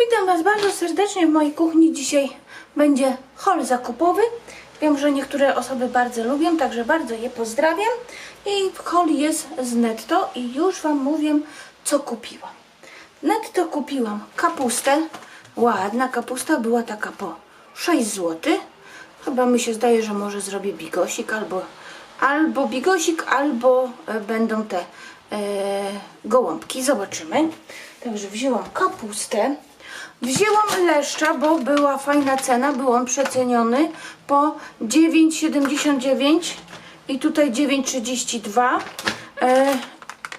Witam Was bardzo serdecznie w mojej kuchni. Dzisiaj będzie hol zakupowy. Wiem, że niektóre osoby bardzo lubią, także bardzo je pozdrawiam. I hol jest z netto i już Wam mówię, co kupiłam. Netto kupiłam kapustę. Ładna kapusta była taka po 6 zł. Chyba mi się zdaje, że może zrobię bigosik albo, albo bigosik, albo e, będą te e, gołąbki. Zobaczymy. Także wzięłam kapustę. Wzięłam leszcza, bo była fajna cena, był on przeceniony po 9,79 i tutaj 9,32, e,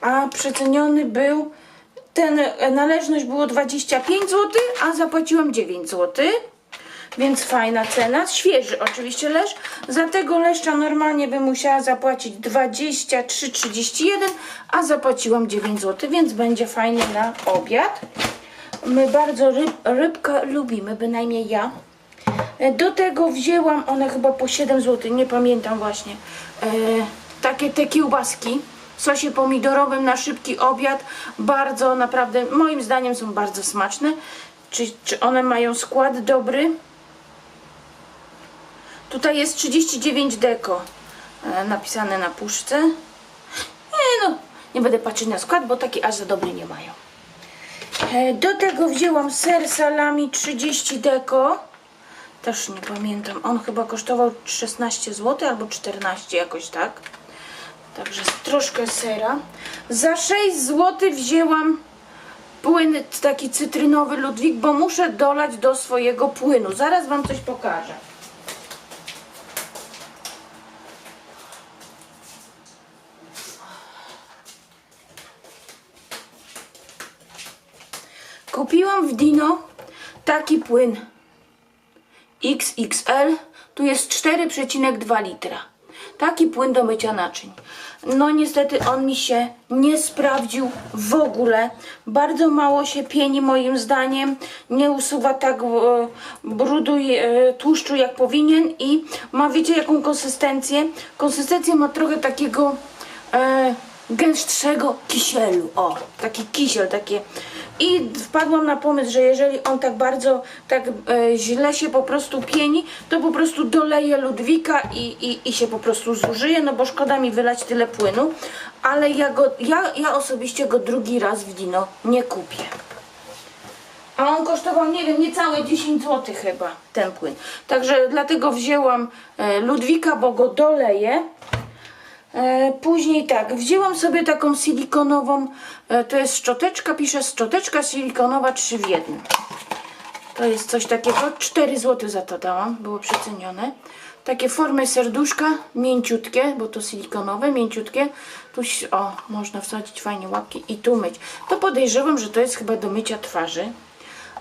a przeceniony był, ten e, należność było 25 zł, a zapłaciłam 9 zł. Więc fajna cena, świeży oczywiście lesz. Za tego leszcza normalnie bym musiała zapłacić 23,31, a zapłaciłam 9 zł, więc będzie fajnie na obiad. My bardzo ryb, rybkę lubimy, bynajmniej ja. E, Do tego wzięłam, one chyba po 7 zł, nie pamiętam właśnie, e, takie te kiełbaski w sosie pomidorowym na szybki obiad. Bardzo, naprawdę, moim zdaniem są bardzo smaczne. Czy, czy one mają skład dobry? Tutaj jest 39 deko e, napisane na puszce. Nie no, nie będę patrzeć na skład, bo taki aż za dobry nie mają. E, Do tego wzięłam ser salami 30 deko. Też nie pamiętam. On chyba kosztował 16 zł albo 14 jakoś tak. Także troszkę sera. Za 6 zł wzięłam płyn taki cytrynowy Ludwik, bo muszę dolać do swojego płynu. Zaraz Wam coś pokażę. Kupiłam w Dino taki płyn XXL. Tu jest 4,2 litra. Taki płyn do mycia naczyń. No niestety on mi się nie sprawdził w ogóle. Bardzo mało się pieni moim zdaniem. Nie usuwa tak e, brudu i e, tłuszczu jak powinien i ma wiecie jaką konsystencję? Konsystencję ma trochę takiego e, gęstszego kisielu. O, taki kisiel, takie. I wpadłam na pomysł, że jeżeli on tak bardzo, tak e, źle się po prostu pieni, to po prostu doleję Ludwika i, i, i się po prostu zużyje, no bo szkoda mi wylać tyle płynu. Ale ja, go, ja, ja osobiście go drugi raz w Dino nie kupię. A on kosztował, nie wiem, niecałe 10 zł chyba, ten płyn. Także dlatego wzięłam e, Ludwika, bo go doleję. E, później tak, wzięłam sobie taką silikonową, e, to jest szczoteczka, piszę szczoteczka silikonowa 3 w 1. To jest coś takiego, 4 zł za to dałam, było przecenione. Takie formy serduszka, mięciutkie, bo to silikonowe, mięciutkie. Tu, o, można wsadzić fajnie łapki i tu myć. To podejrzewam, że to jest chyba do mycia twarzy.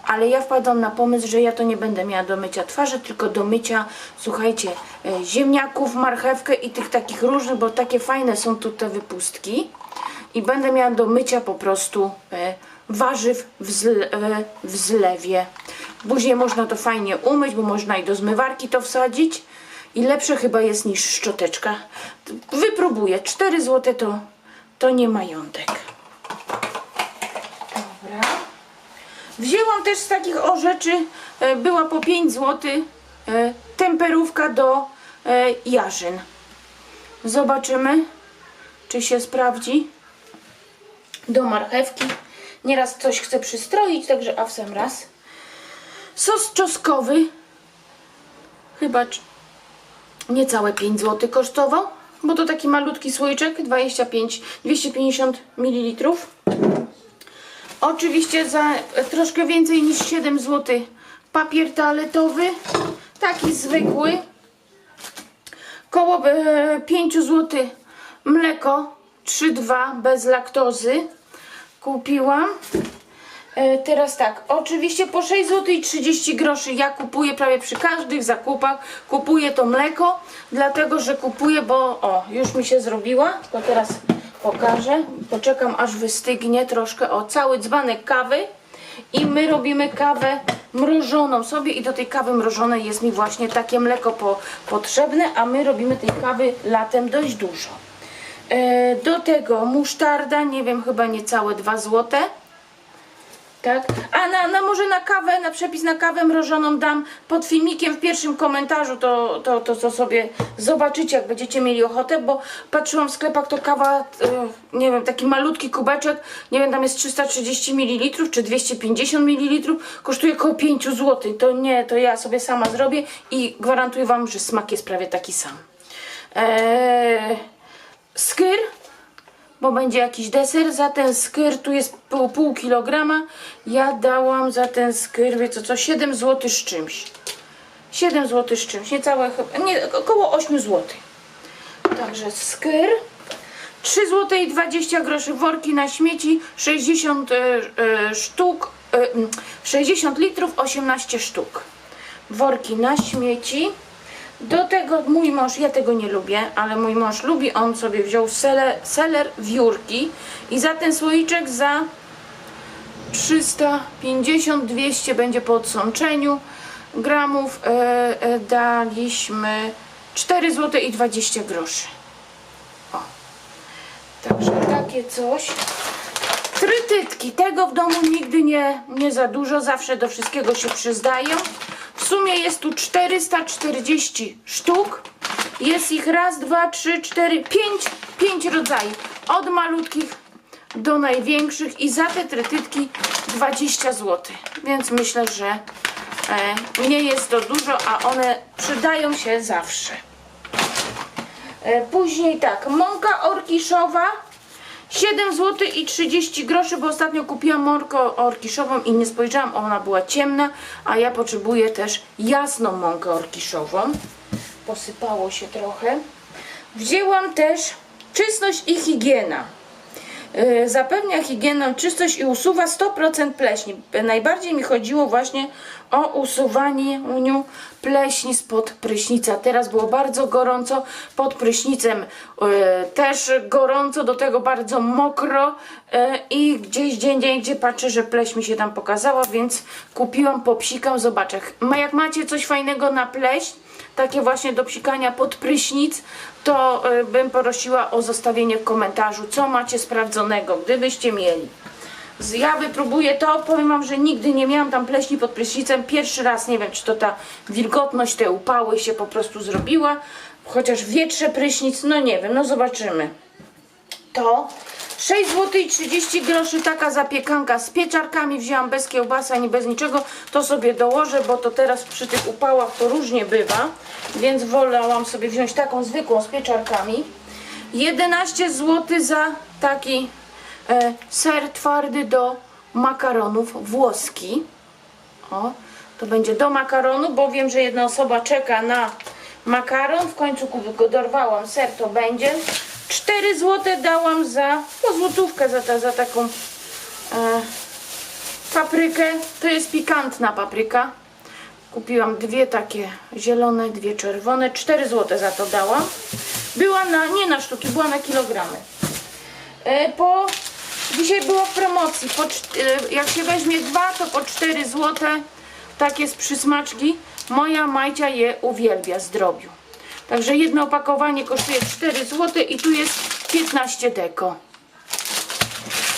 Ale ja wpadłam na pomysł, że ja to nie będę miała do mycia twarzy, tylko do mycia, słuchajcie, e, ziemniaków, marchewkę i tych takich różnych, bo takie fajne są tu te wypustki. I będę miała do mycia po prostu e, warzyw w, zle, e, w zlewie. Później można to fajnie umyć, bo można i do zmywarki to wsadzić. I lepsze chyba jest niż szczoteczka. Wypróbuję. 4 zł to, to nie majątek. Wzięłam też z takich o rzeczy, e, była po 5 zł, e, temperówka do e, jarzyn. Zobaczymy, czy się sprawdzi. Do marchewki. Nieraz coś chcę przystroić, także a w sam raz. Sos czosnkowy. Chyba niecałe 5 zł kosztował, bo to taki malutki słoiczek, 25, 250 ml. Oczywiście za troszkę więcej niż 7 zł papier toaletowy, taki zwykły. Koło e, 5 zł mleko 3,2 bez laktozy kupiłam. E, teraz tak, oczywiście po 6 zł i 30 groszy ja kupuję prawie przy każdych zakupach, kupuję to mleko, dlatego że kupuję, bo o, już mi się zrobiła, to teraz pokażę, poczekam aż wystygnie troszkę, o, cały dzbanek kawy i my robimy kawę mrożoną sobie i do tej kawy mrożonej jest mi właśnie takie mleko po, potrzebne, a my robimy tej kawy latem dość dużo. E, do tego musztarda, nie wiem, chyba niecałe 2 złote. Tak? A na, na może na kawę, na przepis na kawę mrożoną dam pod filmikiem w pierwszym komentarzu, to, to, to, to sobie zobaczycie, jak będziecie mieli ochotę, bo patrzyłam w sklepach, to kawa, e, nie wiem, taki malutki kubeczek, nie wiem, tam jest 330 ml czy 250 ml, kosztuje około 5 zł. To nie, to ja sobie sama zrobię i gwarantuję Wam, że smak jest prawie taki sam. Eee, skyr bo będzie jakiś deser. Za ten skyr tu jest pół, pół kilograma. Ja dałam za ten skyr, wie co, co 7 zł z czymś. 7 zł z czymś, niecałe chyba, nie, około 8 zł. Także skyr. 3 zł i 20 groszy worki na śmieci, 60 e, e, sztuk, e, mm, 60 litrów, 18 sztuk. Worki na śmieci. Do tego mój mąż, ja tego nie lubię, ale mój mąż lubi, on sobie wziął seler, seler wiórki i za ten słoiczek za 350-200 będzie po odsączeniu gramów e, e, daliśmy 4 zł i 20 groszy. O. Także takie coś. Trytytki. Tego w domu nigdy nie, nie za dużo, zawsze do wszystkiego się przyzdają. Sumie jest tu 440 sztuk. Jest ich raz, dwa, trzy, cztery, pięć, pięć rodzajów. Od malutkich do największych i za te trytytki 20 zł. Więc myślę, że e, nie jest to dużo, a one przydają się zawsze. E, później tak, mąka orkiszowa 7 zł i 30 groszy, bo ostatnio kupiłam mąkę orkiszową i nie spojrzałam, ona była ciemna, a ja potrzebuję też jasną mąkę orkiszową. Posypało się trochę. Wzięłam też czystość i higiena. Yy, Zapewnia higienę, czystość i usuwa 100% pleśni. Najbardziej mi chodziło właśnie o usuwanie pleśni spod prysznica. Teraz było bardzo gorąco, pod prysznicem yy, też gorąco, do tego bardzo mokro yy, i gdzieś dzień, dzień, gdzie patrzę, że pleś mi się tam pokazała, więc kupiłam, popsikam, zobaczę. Jak macie coś fajnego na pleśń, takie właśnie do psikania pod prysznic, to y, bym prosiła o zostawienie w komentarzu, co macie sprawdzonego, gdybyście mieli. Ja wypróbuję to, powiem wam, że nigdy nie miałam tam pleśni pod prysznicem. Pierwszy raz, nie wiem, czy to ta wilgotność, te upały się po prostu zrobiła. Chociaż wietrze prysznic, no nie wiem, no zobaczymy to 6 zł i 30 groszy taka zapiekanka z pieczarkami wzięłam bez kiełbasy ani bez niczego to sobie dołożę, bo to teraz przy tych upałach to różnie bywa więc wolałam sobie wziąć taką zwykłą z pieczarkami 11 zł za taki e, ser twardy do makaronów włoski o, to będzie do makaronu, bo wiem, że jedna osoba czeka na makaron. W końcu go dorwałam, ser to będzie. 4 zł dałam za, no złotówkę za, ta, za taką e, paprykę. To jest pikantna papryka. Kupiłam dwie takie zielone, dwie czerwone. 4 zł za to dałam. Była na, nie na sztuki, była na kilogramy. E, po, dzisiaj było w promocji. Po, e, jak się weźmie dwa, to po 4 zł. Takie z przysmaczki. Moja Majcia je uwielbia z drobiu. Także jedno opakowanie kosztuje 4 zł i tu jest 15 deko.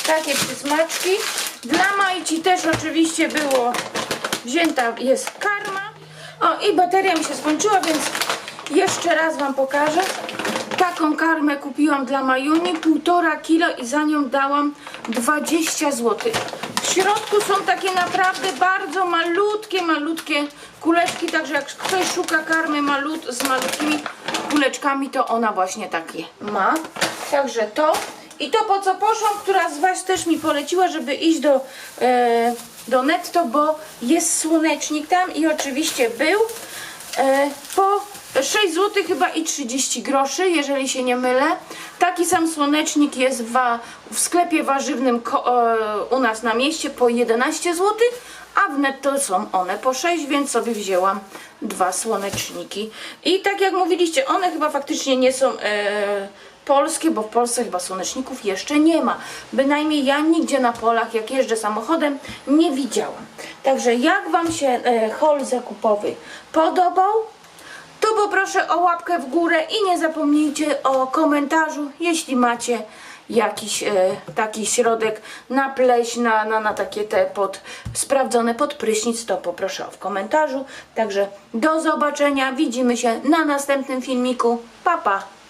Takie przysmaczki. Dla Majci też oczywiście było wzięta jest karma. O i bateria mi się skończyła, więc jeszcze raz Wam pokażę. Taką karmę kupiłam dla Majuni, półtora kilo i za nią dałam 20 zł. W środku są takie naprawdę bardzo malutkie, malutkie kuleczki, także jak ktoś szuka karmy malut, z malutkimi kuleczkami, to ona właśnie takie ma. Także to. I to po co poszłam, która z Was też mi poleciła, żeby iść do, e, do netto, bo jest słonecznik tam i oczywiście był. E, po 6 zł chyba i 30 groszy, jeżeli się nie mylę. Taki sam słonecznik jest w, sklepie warzywnym e, u nas na mieście po 11 zł, a w netto są one po 6, więc sobie wzięłam dwa słoneczniki. I tak jak mówiliście, one chyba faktycznie nie są e, polskie, bo w Polsce chyba słoneczników jeszcze nie ma. Bynajmniej ja nigdzie na polach, jak jeżdżę samochodem, nie widziałam. Także jak Wam się e, haul zakupowy podobał, poproszę o łapkę w górę i nie zapomnijcie o komentarzu, jeśli macie jakiś e, taki środek na pleś, na, na, na takie te pod, sprawdzone pod prysznic, to poproszę w komentarzu. Także do zobaczenia, widzimy się na następnym filmiku. Pa, pa!